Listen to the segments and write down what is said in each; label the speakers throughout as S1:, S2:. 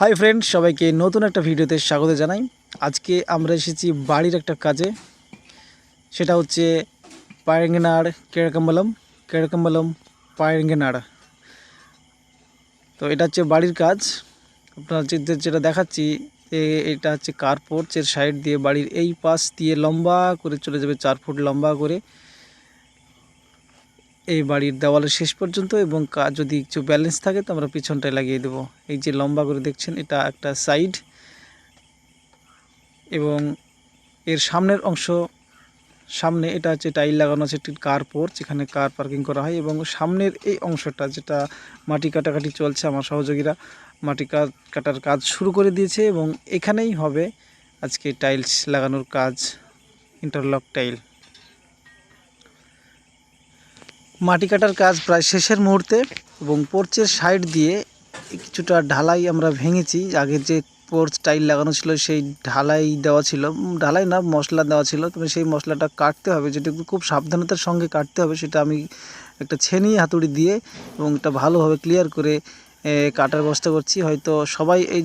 S1: Hi friend সবাইকে নতুন একটা ভিডিওতে স্বাগত জানাই। আজকে আমরা এসেছি বাড়ির একটা কাজে। সেটা হচ্ছে পায়ঙ্গেনার কেড়কাম্বলম কেড়কাম্বলম পায়ঙ্গেনার। তো এটা হচ্ছে বাড়ির কাজ। আপনার যেটা দেখাচ্ছি এটা হচ্ছে কার পোর্চের সাইড দিয়ে বাড়ির এই পাশ দিয়ে লম্বা করে চলে যাবে, চার ফুট লম্বা করে। এই বাড়ির দেওয়ালের শেষ পর্যন্ত এবং যদি কিছু ব্যালেন্স থাকে তো আমরা পিছনটায় লাগিয়ে দেবো। এই যে লম্বা করে দেখছেন, এটা একটা সাইড এবং এর সামনের অংশ, সামনে এটা হচ্ছে টাইল লাগানো আছে, একটি কার পোর্চ এখানে কার পার্কিং করা হয় এবং সামনের এই অংশটা যেটা মাটি কাটাকাটি চলছে, আমার সহযোগীরা মাটি কাটার কাজ শুরু করে দিয়েছে এবং এখানেই হবে আজকে টাইলস লাগানোর কাজ ইন্টারলক টাইল মাটি কাটার কাজ প্রায় শেষের মুহূর্তে এবং পোর্চের সাইড দিয়ে কিছুটা ঢালাই আমরা ভেঙেছি। আগে যে পোর্চ টাইল লাগানো ছিল, সেই ঢালাই দেওয়া ছিল। ঢালাই না, মশলা দেওয়া ছিল। তবে সেই মশলাটা কাটতে হবে, যেটা খুব সাবধানতার সঙ্গে কাটতে হবে, সেটা আমি একটা ছেনি হাতুড়ি দিয়ে এবং এটা ভালোভাবে ক্লিয়ার করে কাটার ব্যবস্থা করছি। হয়তো সবাই এই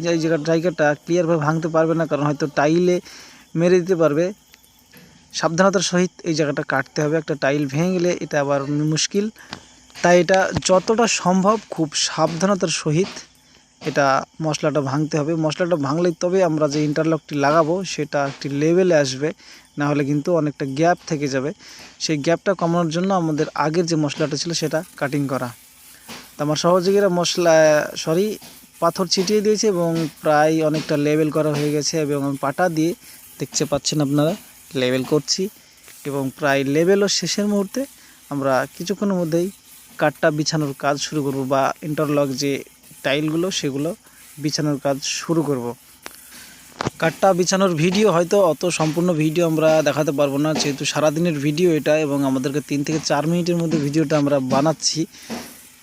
S1: জায়গাটা ক্লিয়ারভাবে ভাঙতে পারবে না, কারণ হয়তো টাইলে মেরে দিতে পারবে। সাবধানতার সহিত এই জায়গাটা কাটতে হবে। একটা টাইল ভেঙে গেলে এটা আবার মুশকিল। তাই এটা যতটা সম্ভব খুব সাবধানতার সহিত এটা মশলাটা ভাঙতে হবে। মশলাটা ভাঙলে তবে আমরা যে ইন্টারলকটি লাগাবো সেটা একটি লেভেলে আসবে। না হলে কিন্তু অনেকটা গ্যাপ থেকে যাবে। সেই গ্যাপটা কমানোর জন্য আমাদের আগের যে মশলাটা ছিল সেটা কাটিং করা। তো আমার সহযোগীরা মশলা সরি পাথর ছিটিয়ে দিয়েছে এবং প্রায় অনেকটা লেভেল করা হয়ে গেছে এবং আমি পাটা দিয়ে দেখতে পাচ্ছেন আপনারা। লেভেল করছি এবং প্রায় লেভেলও শেষের মুহূর্তে আমরা কিছুক্ষণের মধ্যেই কাঠটা বিছানোর কাজ শুরু করব বা ইন্টারলক যে টাইলগুলো সেগুলো বিছানোর কাজ শুরু করব। কাঠটা বিছানোর ভিডিও হয়তো অত সম্পূর্ণ ভিডিও আমরা দেখাতে পারব না, যেহেতু সারাদিনের ভিডিও এটা এবং আমাদেরকে তিন থেকে চার মিনিটের মধ্যে ভিডিওটা আমরা বানাচ্ছি।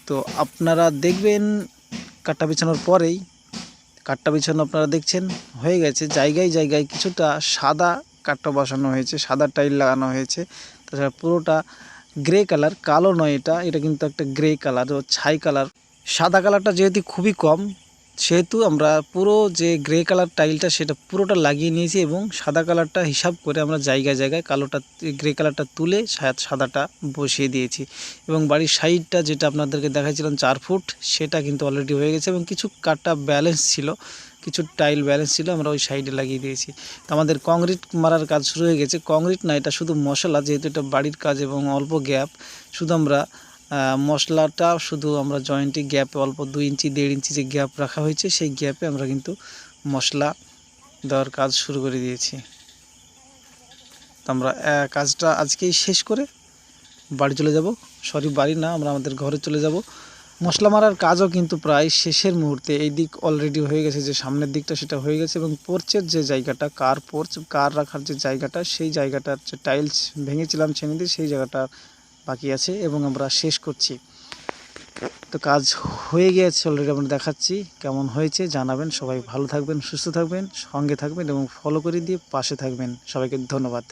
S1: তো আপনারা দেখবেন কাঠটা বিছানোর পরেই, কাঠটা বিছানো আপনারা দেখছেন হয়ে গেছে। জায়গায় জায়গায় কিছুটা সাদা কাঠটা বসানো হয়েছে, সাদা টাইল লাগানো হয়েছে। তাছাড়া পুরোটা গ্রে কালার, কালো নয় এটা এটা কিন্তু একটা গ্রে কালার ও ছাই কালার। সাদা কালারটা যেহেতু খুবই কম, সেহেতু আমরা পুরো যে গ্রে কালার টাইলটা সেটা পুরোটা লাগিয়ে নিয়েছি এবং সাদা কালারটা হিসাব করে আমরা জায়গায় জায়গায় কালোটা, গ্রে কালারটা তুলে সাদাটা বসিয়ে দিয়েছি। এবং বাড়ির সাইডটা যেটা আপনাদেরকে দেখাচ্ছিলাম চার ফুট, সেটা কিন্তু অলরেডি হয়ে গেছে এবং কিছু কাঠটা ব্যালেন্স ছিল। কিছু টাইল ব্যালেন্স ছিল, আমরা ওই সাইডে লাগিয়ে দিয়েছি। তো আমাদের কংক্রিট মারার কাজ শুরু হয়ে গেছে। কংক্রিট না, এটা শুধু মশলা, যেহেতু এটা বাড়ির কাজ এবং অল্প গ্যাপ শুধু আমরা মশলাটা শুধু আমরা জয়েন্টে গ্যাপে অল্প দুই ইঞ্চি, দেড় ইঞ্চি যে গ্যাপ রাখা হয়েছে, সেই গ্যাপে আমরা কিন্তু মশলা দেওয়ার কাজ শুরু করে দিয়েছি। তো আমরা কাজটা আজকেই শেষ করে বাড়ি চলে যাব। সরি, বাড়ি না, আমরা আমাদের ঘরে চলে যাব। মশলা মারার কাজও কিন্তু প্রায় শেষের মুহূর্তে এই দিক অলরেডি হয়ে গেছে, যে সামনের দিকটা সেটা হয়ে গেছে এবং পোর্চের যে জায়গাটা কার পোর্চ কার রাখার যে জায়গাটা, সেই জায়গাটার যে টাইলস ভেঙেছিলাম ছেনে দিয়ে সেই জায়গাটা বাকি আছে এবং আমরা শেষ করছি। তো কাজ হয়ে গিয়েছে অলরেডি আমরা দেখাচ্ছি কেমন হয়েছে, জানাবেন, সবাই ভালো থাকবেন, সুস্থ থাকবেন, সঙ্গে থাকবেন এবং ফলো করে দিয়ে পাশে থাকবেন। সবাইকে ধন্যবাদ।